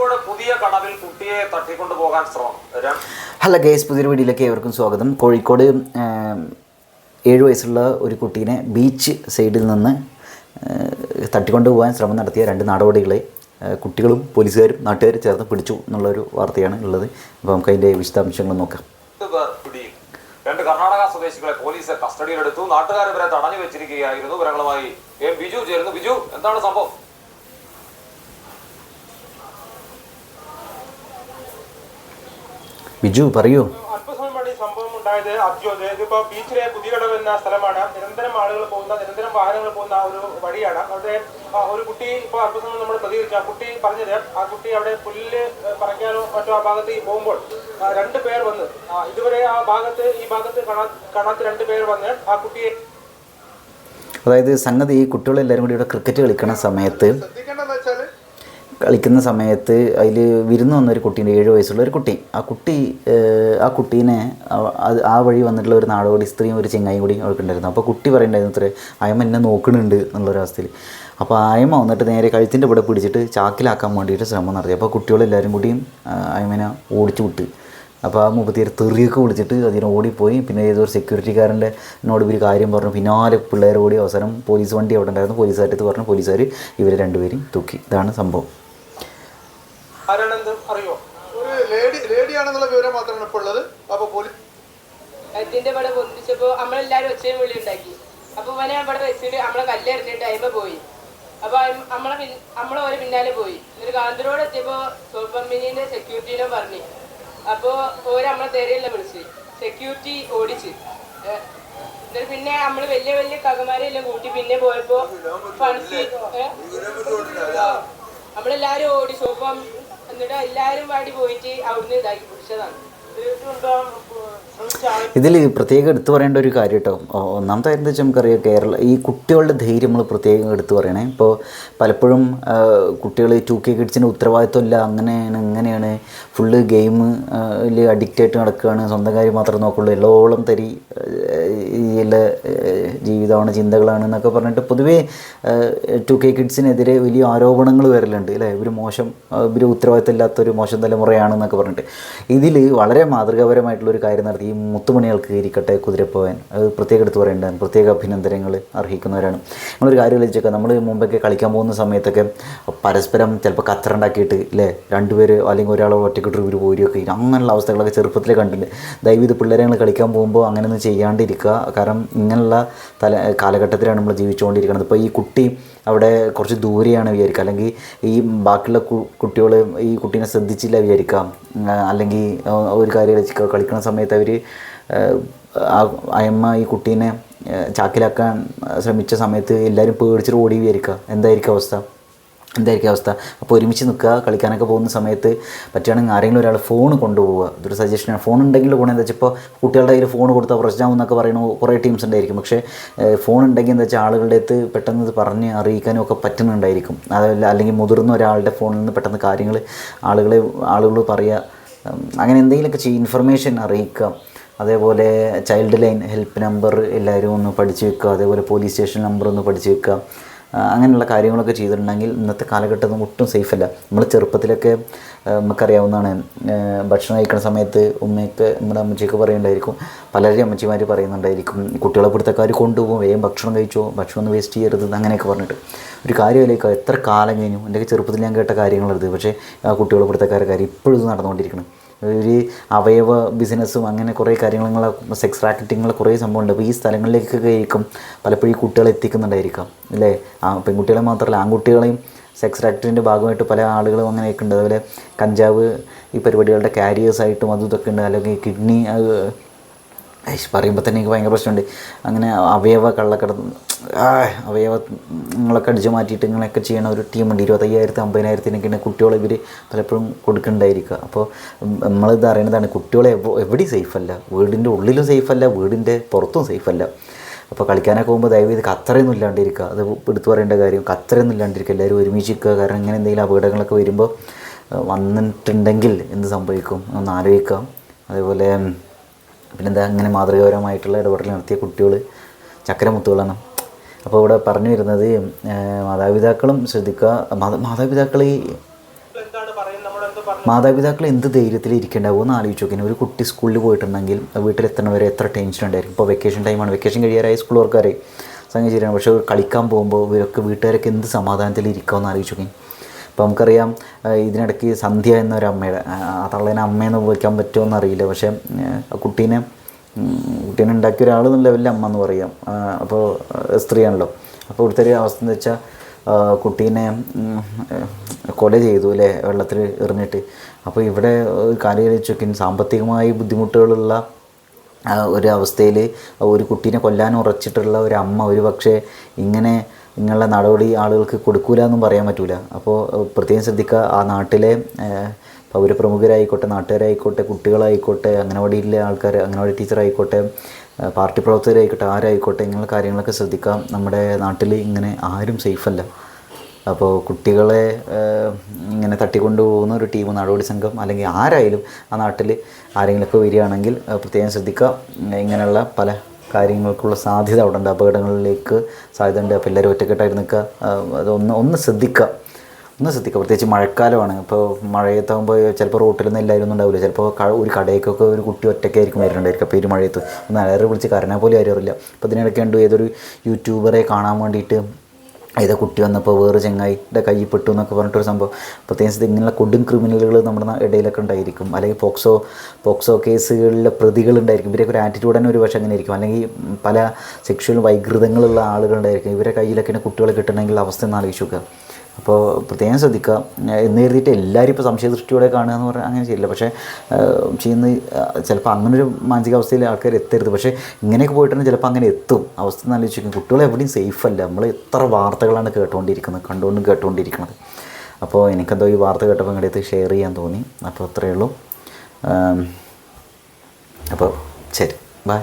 പുതിയ കടവിൽ കുട്ടിയെ ശ്രമം. ഹലോ ഗേസ് പുതിയൊരു വീഡിയോയിലേക്ക് ഏവർക്കും സ്വാഗതം. കോഴിക്കോട് ഏഴു വയസ്സുള്ള ഒരു കുട്ടീനെ ബീച്ച് സൈഡിൽ നിന്ന് തട്ടിക്കൊണ്ടുപോകാൻ ശ്രമം നടത്തിയ രണ്ട് നാടോടികളെ കുട്ടികളും പോലീസുകാരും നാട്ടുകാരും ചേർന്ന് പിടിച്ചു എന്നുള്ളൊരു വാർത്തയാണ് ഉള്ളത്. അപ്പോൾ നമുക്ക് അതിന്റെ വിശദാംശങ്ങൾ നോക്കാം. രണ്ട് കർണാടക സ്വദേശികളെ പോലീസ് കസ്റ്റഡിയിലെടുത്തു. നാട്ടുകാർ ഇവരെ തടഞ്ഞു വെച്ചിരിക്കുകയായിരുന്നു. വിവരങ്ങളുമായി എം ബിജു ചേരുന്നു. ബിജു എന്താണ് സംഭവം? ബിജു പറയൂ. സംഭവം ഉണ്ടായത്. അബ്ജോദ് ഇതിപ്പോ ബീച്ചിലെ പുതിയകടവ് എന്ന സ്ഥലമാണ്. നിരന്തരം ആളുകൾ പോകുന്ന നിരന്തരം വാഹനങ്ങൾ പോകുന്ന ഒരു വഴിയാണ്. അവിടെ ഒരു കുട്ടി ഇപ്പോൾ അല്പസമയം നമ്മൾ പ്രതികരിച്ചു. ആ കുട്ടി പറഞ്ഞത് ആ കുട്ടി അവിടെ പുല്ല് ഏഹ്, പറിക്കാനോ മറ്റോ ആ ഭാഗത്ത് പോകുമ്പോൾ രണ്ട് പേർ വന്ന് ആ, ഇതുവരെ ആ ഭാഗത്ത് ഈ ഭാഗത്ത് കാണാ- കാണാത്ത രണ്ട് പേർ വന്ന് ആ കുട്ടിയെ അതായത് സംഗതി ഈ കുട്ടികളെല്ലാവരും കൂടി ഇവിടെ ക്രിക്കറ്റ് കളിക്കുന്ന സമയത്ത് കളിക്കുന്ന സമയത്ത് അതിൽ വിരുന്ന് വന്ന ഒരു കുട്ടീന്റെ ഏഴ് വയസ്സുള്ള ഒരു കുട്ടി. ആ കുട്ടി ആ കുട്ടീനെ അത് ആ വഴി വന്നിട്ടുള്ള ഒരു നാടോടി സ്ത്രീയും ഒരു ചെങ്ങായും കൂടി അവൾക്കുണ്ടായിരുന്നു അപ്പോൾ കുട്ടി പറയണ്ടായിരുന്നു അത്ര അയമ്മ എന്നെ നോക്കണുണ്ട് എന്നുള്ളൊരവസ്ഥയിൽ അപ്പോൾ അയമ്മ വന്നിട്ട് നേരെ കഴുത്തിന്റെ ഇവിടെ പിടിച്ചിട്ട് ചാക്കിലാക്കാൻ വേണ്ടിയിട്ട് ശ്രമം നടത്തി. അപ്പോൾ കുട്ടികളെല്ലാവരും കൂടിയും അയമ്മനെ ഓടിച്ചു വിട്ട്. അപ്പോൾ ആ മുപ്പത്തിയേര് തെറിയൊക്കെ വിളിച്ചിട്ട് അതിന് ഓടിപ്പോയി. പിന്നെ ഏതോ ഒരു സെക്യൂരിറ്റിക്കാരന്റെ എന്നോട് ഇവർ കാര്യം പറഞ്ഞു. പിന്നാലെ പിള്ളേർ അവസരം പോലീസ് വണ്ടി അവിടെ ഉണ്ടായിരുന്നു. പോലീസുകാരത്ത് പറഞ്ഞു പോലീസുകാർ ഇവരെ രണ്ടുപേരും തൂക്കി. ഇതാണ് സംഭവം. ലേഡിയാണെന്നുള്ള മാത്രമാണ് ഇപ്പോൾ ഉള്ളത്. അപ്പൊ പോലീസ് അച്ഛന്റെ ഇവിടെ പൊന്തിച്ചപ്പോ നമ്മളെല്ലാരും ഒച്ചയും വിളി ഉണ്ടാക്കി. അപ്പൊ ഇവനെ അവിടെ വെച്ചിട്ട് നമ്മളെ കല്ലെറിഞ്ഞിട്ട് അയിമ പോയി. അപ്പൊ നമ്മളെ നമ്മളെ ഓരോ പിന്നാലെ പോയി. എന്നിട്ട് കാന്തരോട് എത്തിയപ്പോ സോപ്പമ്മിനിന്റെ സെക്യൂരിറ്റീനെ പറഞ്ഞു. അപ്പൊ ഓര് നമ്മളെ തെരയല്ല വിളിച്ച്. സെക്യൂരിറ്റി ഓടിച്ച്. എന്നിട്ട് പിന്നെ നമ്മൾ വലിയ വലിയ കകമാരെല്ലാം കൂട്ടി പിന്നെ പോയപ്പോ ഫൺസി നമ്മളെല്ലാരും ഓടി സോപ്പം എന്നിട്ട് എല്ലാരും പാടി പോയിട്ട് അവിടുന്ന് ഇതാക്കി പിടിച്ചതാണ്. ഇതിൽ പ്രത്യേകം എടുത്തു പറയേണ്ട ഒരു കാര്യം കേട്ടോ ഒന്നാമത്തെ കാര്യം എന്താ വെച്ചാൽ നമുക്കറിയാം കേരള ഈ കുട്ടികളുടെ ധൈര്യം നമ്മൾ പ്രത്യേകം എടുത്തു പറയണേ. ഇപ്പോൾ പലപ്പോഴും കുട്ടികൾ ടു കെ കിഡ്സിന്റെ ഉത്തരവാദിത്വമില്ല അങ്ങനെയാണ് ഇങ്ങനെയാണ്. ഫുള്ള് ഗെയിം അഡിക്റ്റ് ആയിട്ട് നടക്കുകയാണ് സ്വന്തം കാര്യം മാത്രം നോക്കുള്ളൂ. എല്ലോളം തരി ഇതിൽ ജീവിതമാണ് ചിന്തകളാണ് എന്നൊക്കെ പറഞ്ഞിട്ട് പൊതുവേ ടു കെ കിഡ്സിനെതിരെ വലിയ ആരോപണങ്ങൾ വരലുണ്ട്. അല്ലേ? ഇവർ മോശം ഇവർ ഉത്തരവാദിത്തമില്ലാത്തൊരു മോശം തലമുറയാണെന്നൊക്കെ പറഞ്ഞിട്ട്. ഇതിൽ വളരെ മാതൃകാപരമായിട്ടുള്ള ഒരു കാര്യം നടത്തി. ഈ മുത്തുമണികൾക്ക് ഇരിക്കട്ടെ കുതിരപ്പോവൻ. അത് പ്രത്യേകം എടുത്ത് പറയേണ്ടതാണ്. പ്രത്യേക അഭിനന്ദനങ്ങൾ അർഹിക്കുന്നവരാണ്. നമ്മളൊരു കാര്യം ആലോചിച്ചൊക്കെ. നമ്മൾ മുമ്പൊക്കെ കളിക്കാൻ പോകുന്ന സമയത്തൊക്കെ പരസ്പരം ചിലപ്പോൾ കച്ചറുണ്ടാക്കിയിട്ട് ഇല്ലേ? രണ്ടുപേര് അല്ലെങ്കിൽ ഒരാളെ ഒറ്റക്കിട്ട് ഇവർ പോരുകയൊക്കെ അങ്ങനെയുള്ള അവസ്ഥകളൊക്കെ ചെറുപ്പത്തിൽ കണ്ടിട്ടുണ്ട്. ദയവ് ഇത് പിള്ളേരെ ഞങ്ങൾ കളിക്കാൻ പോകുമ്പോൾ അങ്ങനെയൊന്നും ചെയ്യാണ്ടിരിക്കുക. കാരണം ഇങ്ങനെയുള്ള തല കാലഘട്ടത്തിലാണ് നമ്മൾ ജീവിച്ചുകൊണ്ടിരിക്കുന്നത്. ഇപ്പോൾ ഈ കുട്ടി അവിടെ കുറച്ച് ദൂരെയാണ് വിചാരിക്കുക. അല്ലെങ്കിൽ ഈ ബാക്കിയുള്ള കുട്ടികൾ ഈ കുട്ടീനെ ശ്രദ്ധിച്ചില്ല വിചാരിക്കാം അല്ലെങ്കിൽ ആ, ഒരു കാര്യം കളിക്കുക കളിക്കുന്ന സമയത്ത് അവർ അയമ്മ ഈ കുട്ടീനെ ചാക്കിലാക്കാൻ ശ്രമിച്ച സമയത്ത് എല്ലാവരും പേടിച്ചിട്ട് ഓടി വിചാരിക്കുക എന്തായിരിക്കും അവസ്ഥ? എന്തായിരിക്കും അവസ്ഥ? അപ്പോൾ ഒരുമിച്ച് നിൽക്കുക കളിക്കാനൊക്കെ പോകുന്ന സമയത്ത് പറ്റുകയാണെങ്കിൽ ആരെങ്കിലും ഒരാൾ ഫോൺ കൊണ്ടുപോവുക. ഇതൊരു സജഷനാണ് ഫോൺ ഉണ്ടെങ്കിൽ ഗുണം എന്താ വെച്ചാൽ ഇപ്പോൾ കുട്ടികളുടെ കയ്യിൽ ഫോൺ കൊടുത്താൽ പ്രശ്നമാവും എന്നൊക്കെ പറയുന്ന കുറേ ടീംസ് ഉണ്ടായിരിക്കും. പക്ഷേ ഫോൺ ഉണ്ടെങ്കിൽ എന്താ വെച്ചാൽ ആളുകളുടെ അടുത്ത് പെട്ടെന്ന് പറഞ്ഞ് അറിയിക്കാനും ഒക്കെ പറ്റുന്നുണ്ടായിരിക്കും. അതല്ല അല്ലെങ്കിൽ മുതിർന്ന ഒരാളുടെ ഫോണിൽ നിന്ന് പെട്ടെന്ന് കാര്യങ്ങൾ ആളുകളെ ആളുകൾ പറയുക അങ്ങനെ എന്തെങ്കിലുമൊക്കെ ചെയ്യും ഇൻഫർമേഷൻ അറിയിക്കുക. അതേപോലെ ചൈൽഡ് ലൈൻ ഹെൽപ്പ് നമ്പർ എല്ലാവരും ഒന്ന് പഠിച്ചു വെക്കുക. അതേപോലെ പോലീസ് സ്റ്റേഷൻ നമ്പർ ഒന്ന് പഠിച്ചു വെക്കുക. അങ്ങനെയുള്ള കാര്യങ്ങളൊക്കെ ചെയ്തിട്ടുണ്ടെങ്കിൽ ഇന്നത്തെ കാലഘട്ടം ഒട്ടും സേഫ് അല്ല. നമ്മൾ ചെറുപ്പത്തിലൊക്കെ നമുക്കറിയാവുന്നതാണ്. ഭക്ഷണം കഴിക്കുന്ന സമയത്ത് ഉമ്മയൊക്കെ നമ്മുടെ അമ്മച്ചിയൊക്കെ പറയുന്നുണ്ടായിരിക്കും. പലരും അമ്മച്ചിമാർ പറയുന്നുണ്ടായിരിക്കും കുട്ടികളെ പിടുത്തക്കാർ കൊണ്ടുപോകും വേഗം ഭക്ഷണം കഴിച്ചോ ഭക്ഷണം ഒന്ന് വേസ്റ്റ് ചെയ്യരുത് അങ്ങനെയൊക്കെ പറഞ്ഞിട്ട്. ഒരു കാര്യമില്ലേക്ക് എത്ര കാലം കഴിഞ്ഞു? എന്റെ ചെറുപ്പത്തിൽ ഞാൻ കേട്ട കാര്യങ്ങളത് പക്ഷേ ആ കുട്ടികളെ പിടുത്തക്കാരെ കാര്യം ഇപ്പോഴും ഇത് നടന്നുകൊണ്ടിരിക്കണം. ഒരു അവയവ ബിസിനസ്സും അങ്ങനെ കുറേ കാര്യങ്ങൾ സെക്സ് റാക്കറ്റിങ്ങൾ കുറേ സംഭവമുണ്ട്. അപ്പോൾ ഈ സ്ഥലങ്ങളിലേക്കൊക്കെ ആയിരിക്കും പലപ്പോഴും ഈ കുട്ടികളെ എത്തിക്കുന്നുണ്ടായിരിക്കാം. അല്ലേ? പെൺകുട്ടികളെ മാത്രമല്ല ആൺകുട്ടികളെയും സെക്സ് റാക്ടറിന്റെ ഭാഗമായിട്ട് പല ആളുകളും അങ്ങനെയൊക്കെ ഉണ്ട് അതുപോലെ കഞ്ചാവ് ഈ പരിപാടികളുടെ ക്യാരിയേഴ്സായിട്ടും അതും ഇതൊക്കെ ഉണ്ട്. അല്ലെങ്കിൽ കിഡ്നി അത് പറയുമ്പോൾ തന്നെ എനിക്ക് ഭയങ്കര പ്രശ്നമുണ്ട്. അങ്ങനെ അവയവ കള്ളക്കടത്ത് അവയവങ്ങളൊക്കെ അടിച്ചു മാറ്റിയിട്ട് ഇങ്ങനെയൊക്കെ ചെയ്യണ ഒരു ടീമുണ്ട്. ഇരുപത്തയ്യായിരത്തി അമ്പതിനായിരത്തിനൊക്കെയാണ് കുട്ടികളെ ഇവർ പലപ്പോഴും കൊടുക്കേണ്ടായിരിക്കുക. അപ്പോൾ നമ്മളിത് അറിയണതാണ് കുട്ടികളെ എവിടെ സേഫല്ല വീടിന്റെ ഉള്ളിലും സേഫല്ല വീടിന്റെ പുറത്തും സേഫല്ല അപ്പോൾ കളിക്കാനൊക്കെ പോകുമ്പോൾ ദയവ് ഇത് കത്രയൊന്നും ഇല്ലാണ്ടിരിക്കുക. അത് എടുത്തു പറയേണ്ട കാര്യം കത്രയൊന്നും ഇല്ലാണ്ടിരിക്കുക. എല്ലാവരും ഒരുമിച്ച് നിൽക്കുക കാരണം ഇങ്ങനെ എന്തെങ്കിലും അപകടങ്ങളൊക്കെ വരുമ്പോൾ വന്നിട്ടുണ്ടെങ്കിൽ എന്ത് സംഭവിക്കും ഒന്ന് ആലോചിക്കാം അതേപോലെ പിന്നെന്താ അങ്ങനെ മാതൃകാപരമായിട്ടുള്ള ഇടപെടൽ നടത്തിയ കുട്ടികൾ ചക്കരമുത്തുകളാണ്. അപ്പോൾ ഇവിടെ പറഞ്ഞു വരുന്നത് മാതാപിതാക്കളും ശ്രദ്ധിക്കുക. മാതാപിതാക്കൾ ഈ എന്താണ് പറയുന്നത് ഇതിന് നമ്മൾ എന്ത് പറഞ്ഞു മാതാപിതാക്കൾ എന്ത് ധൈര്യത്തിൽ ഇരിക്കേണ്ടാവും എന്ന് ആലോചിച്ച് ഒരു കുട്ടി സ്കൂളിൽ പോയിട്ടുണ്ടെങ്കിൽ വീട്ടിലെത്തണവരെ എത്ര ടെൻഷൻ ഉണ്ടായിരിക്കും. ഇപ്പോൾ വെക്കേഷൻ ടൈമാണ് വെക്കേഷൻ കഴിയാറായ സ്കൂൾ വർക്കാരെ ശരിയാണ്. പക്ഷേ കളിക്കാൻ പോകുമ്പോൾ ഇവരൊക്കെ വീട്ടുകാരൊക്കെ എന്ത് സമാധാനത്തിൽ ഇരിക്കുമെന്ന് ആലോചിച്ച് നോക്കി. അപ്പോൾ നമുക്കറിയാം ഇതിനിടയ്ക്ക് സന്ധ്യ എന്നൊരു അമ്മയുടെ ആ, തള്ളേനെ അമ്മയെന്ന് ഉപയോഗിക്കാൻ പറ്റുമോ എന്നറിയില്ല. പക്ഷേ കുട്ടീനെ കുട്ടീനെ ഉണ്ടാക്കിയ ഒരാൾ എന്നുള്ള ലെവലിൽ അമ്മ എന്ന് പറയാം. അപ്പോൾ സ്ത്രീയാണല്ലോ. അപ്പോൾ ഇവിടുത്തെ ഒരു അവസ്ഥ എന്ന് വെച്ചാൽ കുട്ടീനെ കൊല ചെയ്തു അല്ലേ വെള്ളത്തിൽ എറിഞ്ഞിട്ട്. അപ്പോൾ ഇവിടെ ഒരു കാര്യം സാമ്പത്തികമായി ബുദ്ധിമുട്ടുകളുള്ള ഒരു അവസ്ഥയിൽ ഒരു കുട്ടീനെ കൊല്ലാൻ ഉറച്ചിട്ടുള്ള ഒരു അമ്മ ഒരു പക്ഷേ ഇങ്ങനെ ഇങ്ങനെയുള്ള നടപടി ആളുകൾക്ക് കൊടുക്കൂല എന്നും പറയാൻ പറ്റൂല. അപ്പോൾ പ്രത്യേകം ശ്രദ്ധിക്കുക ആ നാട്ടിലെ പൗരപ്രമുഖരായിക്കോട്ടെ നാട്ടുകാരായിക്കോട്ടെ കുട്ടികളായിക്കോട്ടെ അംഗനവാടിയിലെ ആൾക്കാർ അംഗനവാടി ടീച്ചറായിക്കോട്ടെ പാർട്ടി പ്രവർത്തകരായിക്കോട്ടെ ആരായിക്കോട്ടെ ഇങ്ങനെയുള്ള കാര്യങ്ങളൊക്കെ ശ്രദ്ധിക്കാം. നമ്മുടെ നാട്ടിൽ ഇങ്ങനെ ആരും സേഫല്ല. അപ്പോൾ കുട്ടികളെ ഇങ്ങനെ തട്ടിക്കൊണ്ടു പോകുന്ന ഒരു ടീം നടപടി സംഘം അല്ലെങ്കിൽ ആരായാലും ആ നാട്ടിൽ ആരെങ്കിലുമൊക്കെ വരികയാണെങ്കിൽ പ്രത്യേകം ശ്രദ്ധിക്കുക ഇങ്ങനെയുള്ള പല കാര്യങ്ങൾക്കുള്ള സാധ്യത അവിടെ ഉണ്ട് അപകടങ്ങളിലേക്ക് സാധ്യത ഉണ്ട് അപ്പോൾ എല്ലാവരും ഒറ്റക്കെട്ടായിട്ട് നിൽക്കുക. അതൊന്ന് ഒന്ന് ശ്രദ്ധിക്കുക. ഒന്ന് ശ്രദ്ധിക്കുക. പ്രത്യേകിച്ച് മഴക്കാലമാണ്. ഇപ്പോൾ മഴയത്താകുമ്പോൾ ചിലപ്പോൾ റോട്ടിലൊന്നും എല്ലാവരും ഉണ്ടാവില്ല. ചിലപ്പോൾ ഒരു കടയ്ക്കൊക്കെ ഒരു കുട്ടി ഒറ്റയ്ക്കായിരിക്കും വരുന്നുണ്ടായിരിക്കും അപ്പോൾ ഈ മഴയത്ത്. ഒന്ന് അലറി വിളിച്ച് കരഞ്ഞാൽ പോലും ആരും അറിയില്ല അപ്പോൾ ഇതിനിടയ്ക്ക് കണ്ടു ഏതൊരു യൂട്യൂബറെ കാണാൻ വേണ്ടിയിട്ട് ഏതോ കുട്ടി വന്നപ്പോൾ വേറെ ചെങ്ങായിയുടെ കൈ പെട്ടു എന്നൊക്കെ പറഞ്ഞിട്ടൊരു സംഭവം. പ്രത്യേകിച്ച് ഇങ്ങനെയുള്ള കൊടും ക്രിമിനലുകൾ നമ്മുടെ ഇടയിലൊക്കെ ഉണ്ടായിരിക്കും. അല്ലെങ്കിൽ പോക്സോ പോക്സോ കേസുകളിലെ പ്രതികൾ ഉണ്ടായിരിക്കും. ഇവരൊക്കെ ഒരു ആറ്റിറ്റ്യൂഡ് തന്നെ ഒരു പക്ഷേ അങ്ങനെ ആയിരിക്കും. അല്ലെങ്കിൽ പല സെക്ഷൽ വൈകൃതങ്ങളുള്ള ആളുകളുണ്ടായിരിക്കും ഇവരെ കയ്യിലൊക്കെ കുട്ടികളെ കിട്ടണമെങ്കിൽ അവസ്ഥ നോക്കുക. അപ്പോൾ പ്രത്യേകം ശ്രദ്ധിക്കുക. എന്ന് കരുതിയിട്ട് എല്ലാവരും ഇപ്പോൾ സംശയ ദൃഷ്ടിയോടെ കാണുക എന്ന് പറഞ്ഞാൽ അങ്ങനെ ചെയ്യില്ല. പക്ഷേ ചെയ്യുന്ന ചിലപ്പോൾ അങ്ങനൊരു മാനസികാവസ്ഥയിൽ ആൾക്കാർ എത്തരുത്. പക്ഷേ ഇങ്ങനെയൊക്കെ പോയിട്ടുണ്ടെങ്കിൽ ചിലപ്പോൾ അങ്ങനെ എത്തും. അവസ്ഥ എന്ന് ആലോചിക്കും കുട്ടികൾ എവിടെയും സേഫ് അല്ല. നമ്മൾ എത്ര വാർത്തകളാണ് കേട്ടുകൊണ്ടിരിക്കുന്നത് കണ്ടുകൊണ്ടും കേട്ടുകൊണ്ടിരിക്കുന്നത് അപ്പോൾ എനിക്കെന്തോ ഈ വാർത്ത കേട്ടപ്പോൾ ഇങ്ങോട്ട് അടുത്ത് ഷെയർ ചെയ്യാൻ തോന്നി. അപ്പോൾ അത്രയേ ഉള്ളൂ. അപ്പോൾ ശരി. ബൈ